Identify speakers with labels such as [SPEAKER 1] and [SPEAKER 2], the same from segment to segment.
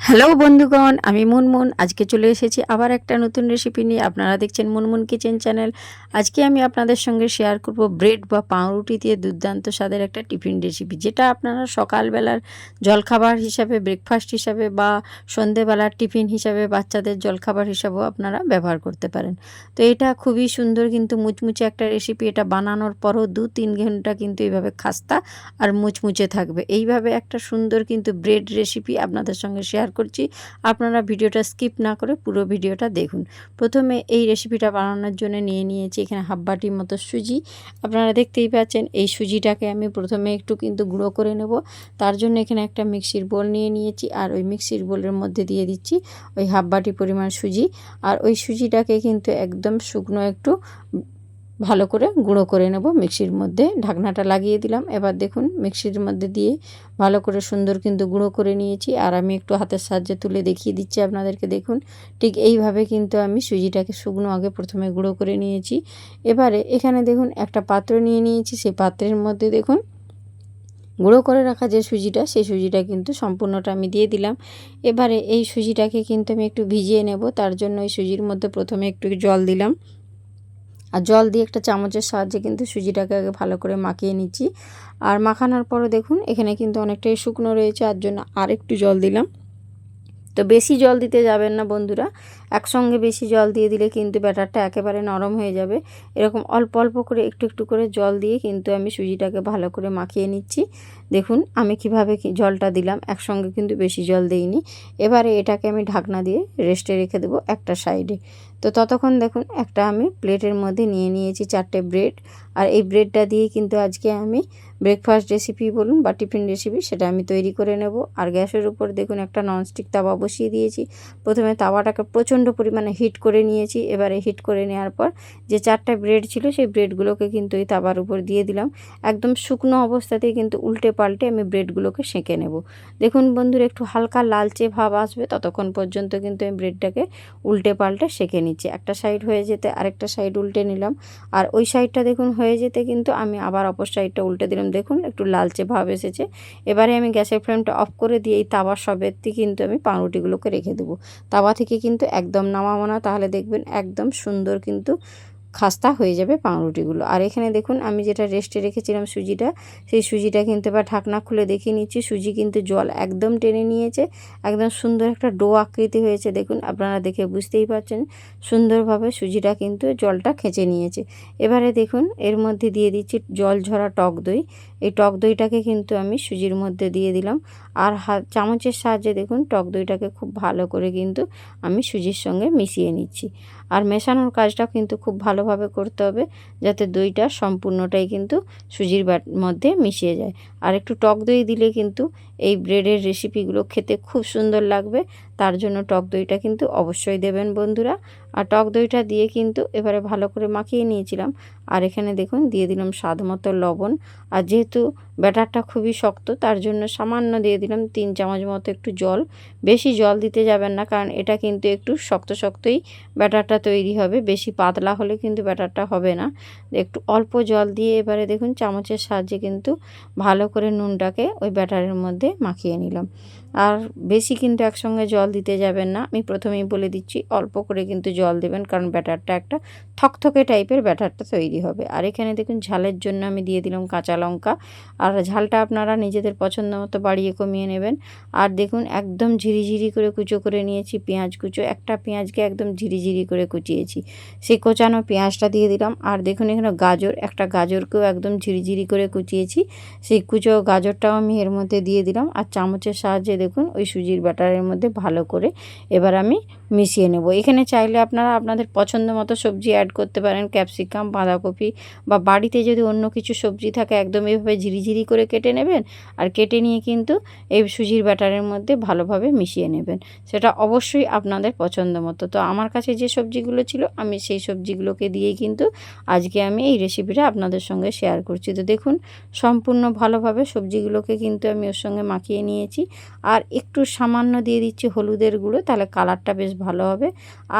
[SPEAKER 1] Hello বন্ধুগণ, আমি মুনমুন। আজকে চলে এসেছি আবার একটা নতুন রেসিপি নিয়ে। আপনারা দেখছেন মুনমুন কিচেন চ্যানেল আজকে আমি আপনাদের সঙ্গে শেয়ার করব ব্রেড বা পাউরুটি দিয়ে দুর্দান্ত স্বাদের একটা টিফিন রেসিপি যেটা আপনারা সকালবেলার জলখাবার হিসাবে ব্রেকফাস্ট হিসাবে বা সন্ধেবেলার টিফিন হিসাবে বাচ্চাদের জলখাবার হিসাবেও আপনারা ব্যবহার করতে পারেন। তো এটা খুবই সুন্দর কিন্তু মুচমুচে একটা রেসিপি এটা বানানোর পরও দু তিন ঘণ্টা কিন্তু এইভাবে খাস্তা আর মুচমুচে থাকবে। এইভাবে একটা সুন্দর কিন্তু ব্রেড রেসিপি আপনাদের সঙ্গে শেয়ার করছি। আপনারা ভিডিওটা স্কিপ না করে পুরো ভিডিওটা দেখুন। প্রথমে এই রেসিপিটা বানানোর জন্য নিয়ে নিয়েছি এখানে হাফ বাটির মতো সুজি। আপনারা দেখতেই পাচ্ছেন এই সুজিটাকে আমি প্রথমে একটু কিন্তু গুঁড়ো করে নেব। তার জন্য এখানে একটা মিক্সির বোল নিয়ে নিয়েছি আর ওই মিক্সির বোলের মধ্যে দিয়ে দিচ্ছি ওই হাফ বাটি পরিমাণ সুজি। আর ওই সুজিটাকে কিন্তু একদম শুকনো একটু ভালো করে গুঁড়ো করে নেব মিক্সির মধ্যে। ঢাকনাটা লাগিয়ে দিলাম। এবার দেখুন, মিক্সির মধ্যে দিয়ে ভালো করে সুন্দর কিন্তু গুঁড়ো করে নিয়েছি। আর আমি একটু হাতের সাহায্যে তুলে দেখিয়ে দিচ্ছি আপনাদেরকে। দেখুন, ঠিক এইভাবে কিন্তু আমি সুজিটাকে শুকনো আগে প্রথমে গুঁড়ো করে নিয়েছি। এবারে এখানে দেখুন, একটা পাত্র নিয়ে নিয়েছি। সেই পাত্রের মধ্যে দেখুন, গুঁড়ো করে রাখা যে সুজিটা, সেই সুজিটা কিন্তু সম্পূর্ণটা আমি দিয়ে দিলাম। এবারে এই সুজিটাকে কিন্তু আমি একটু ভিজিয়ে নেব। তার জন্য এই সুজির মধ্যে প্রথমে একটু জল দিলাম। আর জল দিয়ে একটা চামচের সাহায্যে কিন্তু সুজিটাকে আগে ভালো করে মাখিয়ে নিচ্ছি। আর মাখানোর পরে দেখুন, এখানে কিন্তু অনেকটাই শুকনো রয়েছে, আর জন্য আর একটু জল দিলাম। তো বেশি জল দিতে যাবেন না বন্ধুরা। একসঙ্গে বেশি জল দিয়ে দিলে কিন্তু ব্যাটারটা একেবারে নরম হয়ে যাবে। এরকম অল্প অল্প করে একটু একটু করে জল দিয়ে কিন্তু আমি সুজিটাকে ভালো করে মাখিয়ে নিচ্ছি। দেখুন, আমি কীভাবে জলটা দিলাম, একসঙ্গে কিন্তু বেশি জল দিইনি। এবারে এটাকে আমি ঢাকনা দিয়ে রেস্টে রেখে দেবো একটা সাইডে। তো ততক্ষণ দেখুন, একটা আমি প্লেটের মধ্যে নিয়ে নিয়েছি চারটে ব্রেড। আর এই ব্রেডটা দিয়ে কিন্তু আজকে আমি ব্রেকফাস্ট রেসিপি বলুন বা টিফিন রেসিপি সেটা আমি তৈরি করে নেব। আর গ্যাসের উপর দেখুন একটা ননস্টিক তাওয়া বসিয়ে দিয়েছি। প্রথমে তাওয়াটাকে প্রচণ্ড পরিমাণে হিট করে নিয়েছি। এবারে হিট করে নেওয়ার পর যে চারটা ব্রেড ছিল সেই ব্রেডগুলোকে কিন্তু এই তাওয়ার উপর দিয়ে দিলাম। একদম শুকনো অবস্থাতেই কিন্তু উল্টে পাল্টে আমি ব্রেডগুলোকে সেঁকে নেব। দেখুন বন্ধুরা, একটু হালকা লালচে ভাব আসবে। ততক্ষণ পর্যন্ত কিন্তু আমি ব্রেডটাকে উল্টে পাল্টে সেঁকে নিচ্ছি। একটা সাইড হয়ে যেতে আরেকটা সাইড উল্টে নিলাম। আর ওই সাইডটা দেখুন হয়ে যেতে কিন্তু আমি আবার অপর সাইডটা উল্টে দিলাম। দেখুন, একটু লালচে ভাব এসেছে। এবারে আমি গ্যাসের ফ্লেমটা অফ করে দিয়ে এই তাওয়ার সবেরটি কিন্তু আমি পাউরুটিগুলোকে রেখে দেবো। তাওয়া থেকে কিন্তু একদম নামাবো না, তাহলে দেখবেন একদম সুন্দর কিন্তু খাস্তা হয়ে যাবে পাউরুটিগুলো। আর এখানে দেখুন, আমি যেটা রেস্টে রেখেছিলাম সুজিটা, সেই সুজিটা কিন্তু এবার ঢাকনা খুলে দেখিয়ে নিচ্ছি। সুজি কিন্তু জল একদম টেনে নিয়েছে, একদম সুন্দর একটা ডো আকৃতি হয়েছে। দেখুন, আপনারা দেখে বুঝতেই পারছেন সুন্দরভাবে সুজিটা কিন্তু জলটা খেঁচে নিয়েছে। এবারে দেখুন, এর মধ্যে দিয়ে দিচ্ছি জল ঝরা টক দই। এই টক দইটাকে কিন্তু আমি সুজির মধ্যে দিয়ে দিলাম। আর হাত চামচের সাহায্যে দেখুন, টক দইটাকে খুব ভালো করে কিন্তু আমি সুজির সঙ্গে মিশিয়ে নিচ্ছি। আর মেশানোর কাজটা কিন্তু খুব ভালোভাবে করতে হবে যাতে দইটা সম্পূর্ণটাই কিন্তু সুজির মধ্যে মিশিয়ে যায়। আর একটু টক দই দিলে কিন্তু এই ব্রেডের রেসিপিগুলো খেতে খুব সুন্দর লাগবে। তার জন্য টক দইটা কিন্তু অবশ্যই দেবেন বন্ধুরা। আর টক দইটা দিয়ে কিন্তু এবারে ভালো করে মাখিয়ে নিয়েছিলাম। আর এখানে দেখুন, দিয়ে দিলাম স্বাদ মতো লবণ। আর যেহেতু ব্যাটারটা খুবই শক্ত, তার জন্য সামান্য দিয়ে দিলাম তিন চামচ মতো একটু জল। বেশি জল দিতে যাবেন না, কারণ এটা কিন্তু একটু শক্ত শক্তই ব্যাটারটা তৈরি হবে। বেশি পাতলা হলে কিন্তু ব্যাটারটা হবে না। একটু অল্প জল দিয়ে এবারে দেখুন, চামচের সাহায্যে কিন্তু ভালো করে নুনটাকে ওই ব্যাটারের মধ্যে মাখিয়ে নিলাম। আর বেশি কিন্তু একসঙ্গে জল দিতে যাবেন না। আমি প্রথমেই বলে দিচ্ছি, অল্প করে কিন্তু জল দেবেন, কারণ ব্যাটারটা একটা থকথকে টাইপের ব্যাটারটা তৈরি হবে। আর এখানে দেখুন ঝালের জন্য আমি দিয়ে দিলাম কাঁচা লঙ্কা। আর ঝালটা আপনারা নিজেদের পছন্দ মতো বাড়িয়ে কমিয়ে নেবেন। আর দেখুন একদম ঝিরিঝিরি করে কুচো করে নিয়েছি পেঁয়াজ কুচো। একটা পেঁয়াজকে একদম ঝিরিঝিরি করে কুচিয়েছি। সেই কোচানো পেঁয়াজটা দিয়ে দিলাম। আর দেখুন এখানে গাজর, একটা গাজরকেও একদম ঝিরিঝিরি করে কুচিয়েছি। সেই কুচো গাজরটাও আমি এর মধ্যে দিয়ে দিলাম। আর চামচের সাহায্যে দেখুন ওই সুজির ব্যাটারের মধ্যে ভালো করে এবার আমি মিশিয়ে নেব। এখানে চাইলে আপনারা আপনাদের পছন্দ মতো সবজি অ্যাড করতে পারেন ক্যাপসিকাম বাঁধাকপি বা বাড়িতে যদি অন্য কিছু সবজি থাকে, একদম এভাবে ঝিরিঝিরি করে কেটে নেবেন আর কেটে নিয়ে কিন্তু এই সুজির ব্যাটারের মধ্যে ভালোভাবে মিশিয়ে নেবেন। সেটা অবশ্যই আপনাদের পছন্দ মতো। তো আমার কাছে যে সবজিগুলো ছিল, আমি সেই সবজিগুলোকে দিয়েই কিন্তু আজকে আমি এই রেসিপিটা আপনাদের সঙ্গে শেয়ার করছি। তো দেখুন, সম্পূর্ণ ভালোভাবে সবজিগুলোকে কিন্তু আমি ওর সঙ্গে মাখিয়ে নিয়েছি। আর একটু সামান্য দিয়ে দিচ্ছি হলুদের গুঁড়ো, তাহলে কালারটা বেশ ভালো হবে।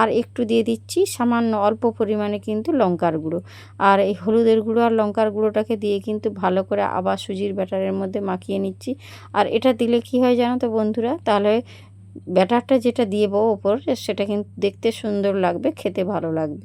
[SPEAKER 1] আর একটু দিয়ে দিচ্ছি, সামান্য অল্প পরিমাণে কিন্তু লঙ্কার গুঁড়ো। আর এই হলুদের গুঁড়ো আর লঙ্কার গুঁড়োটাকে দিয়ে কিন্তু ভালো করে আবার সুজির ব্যাটারের মধ্যে মাখিয়ে নিচ্ছি। আর এটা দিলে কি হয় জানো তো বন্ধুরা? তাহলে ব্যাটারটা যেটা দিয়ে ওপর, সেটা কিন্তু দেখতে সুন্দর লাগবে, খেতে ভালো লাগবে।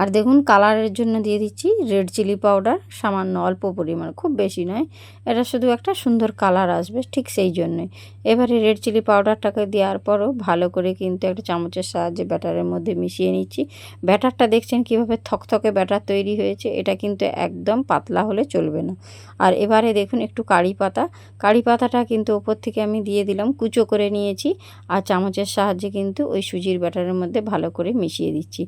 [SPEAKER 1] আর দেখুন কালারের জন্য দিয়ে দিচ্ছি রেড চিলি পাউডার, সামান্য অল্প পরিমাণ, খুব বেশি নয়। এটা শুধু একটা সুন্দর কালার আসবে, ঠিক সেই জন্যই এবারে রেড চিলি পাউডারটাকে দেওয়ার পরও ভালো করে কিন্তু একটা চামচের সাহায্যে ব্যাটারের মধ্যে মিশিয়ে নিচ্ছি। ব্যাটারটা দেখছেন কীভাবে থকথকে ব্যাটার তৈরি হয়েছে, এটা কিন্তু একদম পাতলা হলে চলবে না। আর এবারে দেখুন একটু কারি পাতা, কারি পাতাটা কিন্তু ওপর থেকে আমি দিয়ে দিলাম, কুচো করে নিয়েছি আর চামচের সাহায্যে কিন্তু ওই সুজির ব্যাটারের মধ্যে ভালো করে মিশিয়ে দিচ্ছি।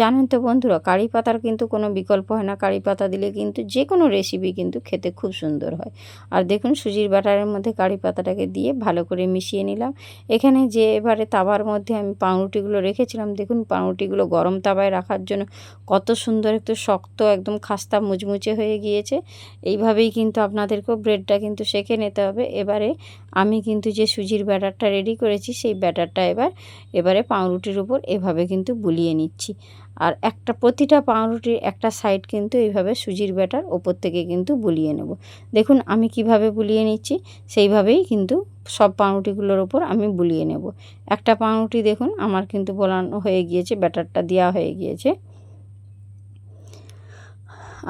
[SPEAKER 1] জানেন তো বন্ধুরা, কারি পাতার কিন্তু কোনো বিকল্প হয় না। কারি পাতা দিলে কিন্তু যে কোনো রেসিপি কিন্তু খেতে খুব সুন্দর হয়। আর দেখুন, সুজির ব্যাটারের মধ্যে কারি পাতাটাকে দিয়ে ভালো করে মিশিয়ে নিলাম। এখানে যে এবারে তাবার মধ্যে আমি পাউরুটিগুলো রেখেছিলাম, দেখুন পাউরুটিগুলো গরম তাবায় রাখার জন্য কত সুন্দর একটু শক্ত একদম খাস্তা মুচমুচে হয়ে গিয়েছে। এইভাবেই কিন্তু আপনাদেরকেও ব্রেডটা কিন্তু সেঁকে নিতে হবে। এবারে আমি কিন্তু যে সুজির ব্যাটারটা রেডি করেছি, সেই ব্যাটারটা এবার, এবারে পাউরুটির উপর এভাবে কিন্তু বুলিয়ে নিচ্ছি। আর একটা প্রতিটা পাউরুটির একটা সাইড কিন্তু এইভাবে সুজির ব্যাটার ওপর থেকে কিন্তু বুলিয়ে নেব। দেখুন, আমি কীভাবে বুলিয়ে নিচ্ছি, সেইভাবেই কিন্তু সব পাউরুটিগুলোর ওপর আমি বুলিয়ে নেব। একটা পাউরুটি দেখুন, আমার কিন্তু বলানো হয়ে গিয়েছে, ব্যাটারটা দেওয়া হয়ে গিয়েছে।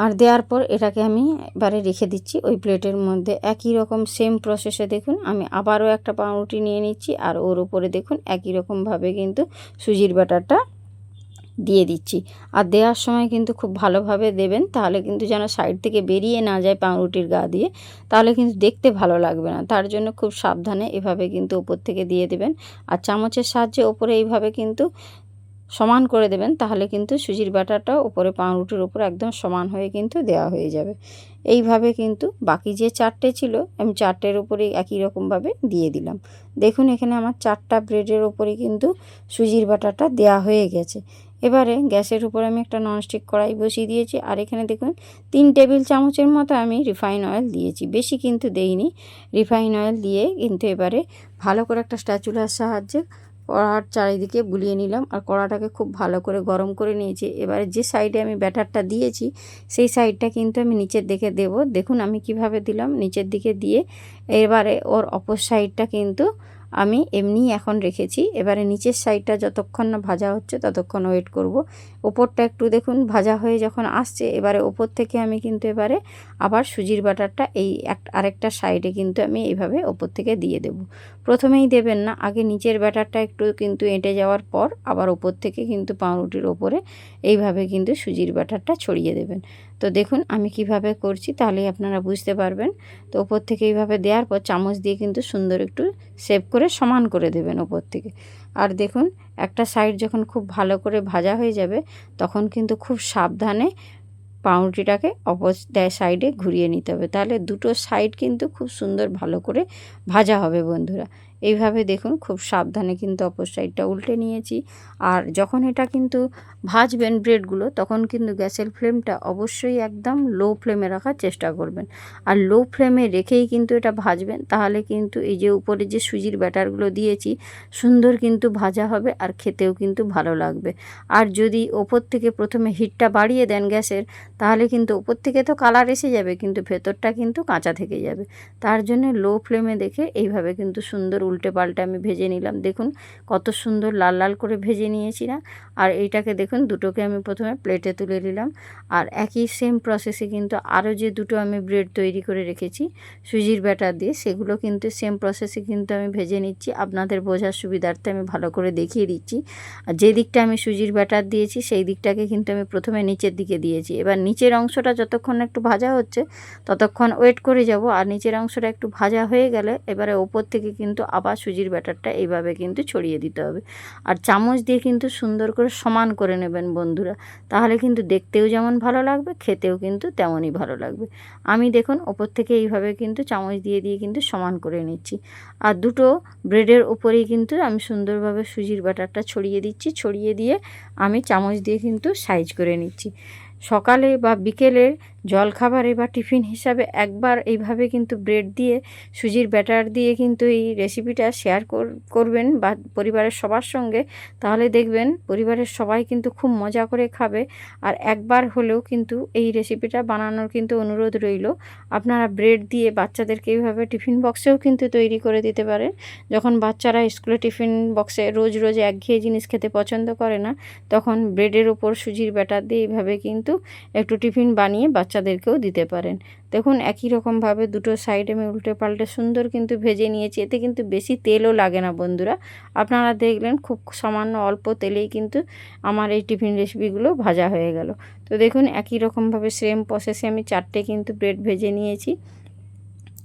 [SPEAKER 1] আর দেওয়ার পর এটাকে আমি এবারে রেখে দিচ্ছি, ওই প্লেটের মধ্যে। একই রকম সেম প্রসেসে দেখুন, আমি আবারও একটা পাউরুটি নিয়ে নিচ্ছি, আর ওর উপরে দেখুন, একই রকমভাবে কিন্তু সুজির ব্যাটারটা দিয়ে দিচ্ছি। আর দেওয়ার সময় কিন্তু খুব ভালোভাবে দেবেন, তাহলে কিন্তু যেন সাইড থেকে বেরিয়ে না যায় পাউরুটির গা দিয়ে, তাহলে কিন্তু দেখতে ভালো লাগবে না। তার জন্য খুব সাবধানে এভাবে কিন্তু ওপর থেকে দিয়ে দেবেন। আর চামচের সাহায্যে ওপরে এইভাবে কিন্তু সমান করে দেবেন, তাহলে কিন্তু সুজির বাটারটা উপরে পাউরুটির উপর একদম সমান হয়ে কিন্তু দেওয়া হয়ে যাবে। এইভাবে কিন্তু বাকি যে চারটে ছিল, আমি চারটের উপরে একই রকমভাবে দিয়ে দিলাম। দেখুন এখানে আমার চারটা ব্রেডের উপরে কিন্তু সুজির বাটারটা দেওয়া হয়ে গেছে। এবারে গ্যাসের উপরে আমি একটা ননস্টিক কড়াই বসিয়ে দিয়েছি, আর এখানে দেখুন তিন টেবিল চামচের মতো আমি রিফাইন অয়েল দিয়েছি। বেশি কিন্তু দেইনি। রিফাইন অয়েল দিয়ে কিন্তু এবারে ভালো করে একটা স্ট্যাচুলার সাহায্যে কড়ার চারিদিকে বুলিয়ে নিলাম, আর কড়াটাকে খুব ভালো করে গরম করে নিয়েছি। এবারে যে সাইডে আমি ব্যাটারটা দিয়েছি, সেই সাইডটা কিন্তু আমি নিচের দিকে দেব। দেখুন আমি কীভাবে দিলাম, নিচের দিকে দিয়ে এবারে ওর অপর সাইডটা কিন্তু আমি এমনি এখন রেখেছি। এবারে নিচের সাইডটা যতক্ষণ না ভাজা হচ্ছে ততক্ষণ ওয়েট করব। ওপরটা একটু দেখুন, ভাজা হয়ে যখন আসছে, এবারে ওপর থেকে আমি কিন্তু এবারে আবার সুজির বাটারটা এই এক, আরেকটা সাইডে কিন্তু আমি এইভাবে ওপর থেকে দিয়ে দেব। প্রথমেই দেবেন না, আগে নিচের ব্যাটারটা একটু কিন্তু এঁটে যাওয়ার পর আবার ওপর থেকে কিন্তু পাউরুটির ওপরে এইভাবে কিন্তু সুজির ব্যাটারটা ছড়িয়ে দেবেন। তো দেখুন, আমি কীভাবে করছি তাহলেই আপনারা বুঝতে পারবেন। তো ওপর থেকে এইভাবে দেওয়ার পর চামচ দিয়ে কিন্তু সুন্দর একটু সেভ করে সমান করে দেবেন ওপর থেকে। আর দেখুন, একটা সাইড যখন খুব ভালো করে ভাজা হয়ে যাবে, তখন কিন্তু খুব সাবধানে পাউরুটিটাকে অপোজ অপর সাইডে ঘুরিয়ে নিতে হবে। তাহলে দুটো সাইড কিন্তু খুব সুন্দর ভালো করে ভাজা হবে বন্ধুরা। এইভাবে দেখুন খুব সাবধানে কিন্তু অপর সাইডটা উল্টে নিয়েছি। আর যখন এটা কিন্তু ভাজবেন ব্রেডগুলো, তখন কিন্তু গ্যাসের ফ্লেমটা অবশ্যই একদম লো ফ্লেমে রাখার চেষ্টা করবেন। আর লো ফ্লেমে রেখেই কিন্তু এটা ভাজবেন, তাহলে কিন্তু এই যে উপরে যে সুজির ব্যাটারগুলো দিয়েছি, সুন্দর কিন্তু ভাজা হবে আর খেতেও কিন্তু ভালো লাগবে। আর যদি ওপর থেকে প্রথমে হিটটা বাড়িয়ে দেন গ্যাসের, তাহলে কিন্তু ওপর থেকে তো কালার এসে যাবে, কিন্তু ভেতরটা কিন্তু কাঁচা থেকে যাবে। তার জন্য লো ফ্লেমে দেখে এইভাবে কিন্তু সুন্দর উল্টে পাল্টে আমি ভেজে নিলাম। দেখুন কত সুন্দর লাল লাল করে ভেজে নিয়েছি না? আর এইটাকে দেখুন দুটোকে আমি প্রথমে প্লেটে তুলে নিলাম। আর একই সেম প্রসেসে কিন্তু আরও যে দুটো আমি ব্রেড তৈরি করে রেখেছি, সুজির ব্যাটার দিয়ে, সেগুলো কিন্তু সেম প্রসেসে কিন্তু আমি ভেজে নিচ্ছি। আপনাদের বোঝার সুবিধার্থে আমি ভালো করে দেখিয়ে দিচ্ছি। আর যে দিকটা আমি সুজির ব্যাটার দিয়েছি, সেই দিকটাকে কিন্তু আমি প্রথমে নিচের দিকে দিয়েছি। এবার নিচের অংশটা যতক্ষণ একটু ভাজা হচ্ছে, ততক্ষণ ওয়েট করে যাব। আর নিচের অংশটা একটু ভাজা হয়ে গেলে, এবারে ওপর থেকে কিন্তু আবার সুজির ব্যাটারটা এইভাবে কিন্তু ছড়িয়ে দিতে হবে। আর চামচ দিয়ে কিন্তু সুন্দর করে সমান করে নেবেন বন্ধুরা। তাহলে কিন্তু দেখতেও যেমন ভালো লাগবে, খেতেও কিন্তু তেমনই ভালো লাগবে। আমি দেখুন ওপর থেকে এইভাবে কিন্তু চামচ দিয়ে দিয়ে কিন্তু সমান করে নিচ্ছি। আর দুটো ব্রেডের ওপরেই কিন্তু আমি সুন্দরভাবে সুজির ব্যাটারটা ছড়িয়ে দিচ্ছি। ছড়িয়ে দিয়ে আমি চামচ দিয়ে কিন্তু সাইজ করে নিচ্ছি। সকালে বা বিকেলে জলখাবারে বা টিফিন হিসাবে একবার এইভাবে কিন্তু ব্রেড দিয়ে, সুজির ব্যাটার দিয়ে কিন্তু এই রেসিপিটা শেয়ার করবেন বা পরিবারের সবার সঙ্গে। তাহলে দেখবেন পরিবারের সবাই কিন্তু খুব মজা করে খাবে। আর একবার হলেও কিন্তু এই রেসিপিটা বানানোর কিন্তু অনুরোধ রইল। আপনারা ব্রেড দিয়ে বাচ্চাদেরকে এইভাবে টিফিন বক্সেও কিন্তু তৈরি করে দিতে পারেন। যখন বাচ্চারা স্কুলে টিফিন বক্সে রোজ রোজ একঘেয়ে জিনিস খেতে পছন্দ করে না, তখন ব্রেডের ওপর সুজির ব্যাটার দিয়ে এইভাবে কিন্তু একটু টিফিন বানিয়ে বাচ্চাদেরকেও দিতে পারেন। দেখুন, একই রকমভাবে দুটো সাইড আমি উল্টে পাল্টে সুন্দর কিন্তু ভেজে নিয়েছি, এতে কিন্তু বেশি তেলও লাগে না বন্ধুরা। আপনারা দেখলেন খুব সামান্য অল্প তেলেই কিন্তু আমার এই টিফিন রেসিপিগুলো ভাজা হয়ে গেল। তো দেখুন, একই রকমভাবে সেম প্রসেসে আমি চারটে কিন্তু ব্রেড ভেজে নিয়েছি।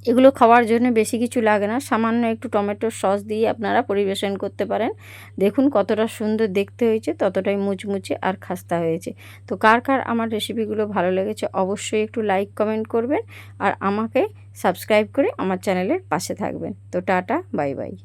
[SPEAKER 1] এগুলো খাওয়ার জন্য বেশি কিছু লাগে না। সামান্য একটু টমেটোর সস দিয়ে আপনারা পরিবেশন করতে পারেন। দেখুন কতটা সুন্দর দেখতে হয়েছে, ততটাই মুচমুচে আর খাস্তা হয়েছে। তো কার কার আমার রেসিপিগুলো ভালো লেগেছে অবশ্যই একটু লাইক, কমেন্ট করবেন। আর আমাকে সাবস্ক্রাইব করে আমার চ্যানেলের পাশে থাকবেন। তো টাটা, বাই বাই।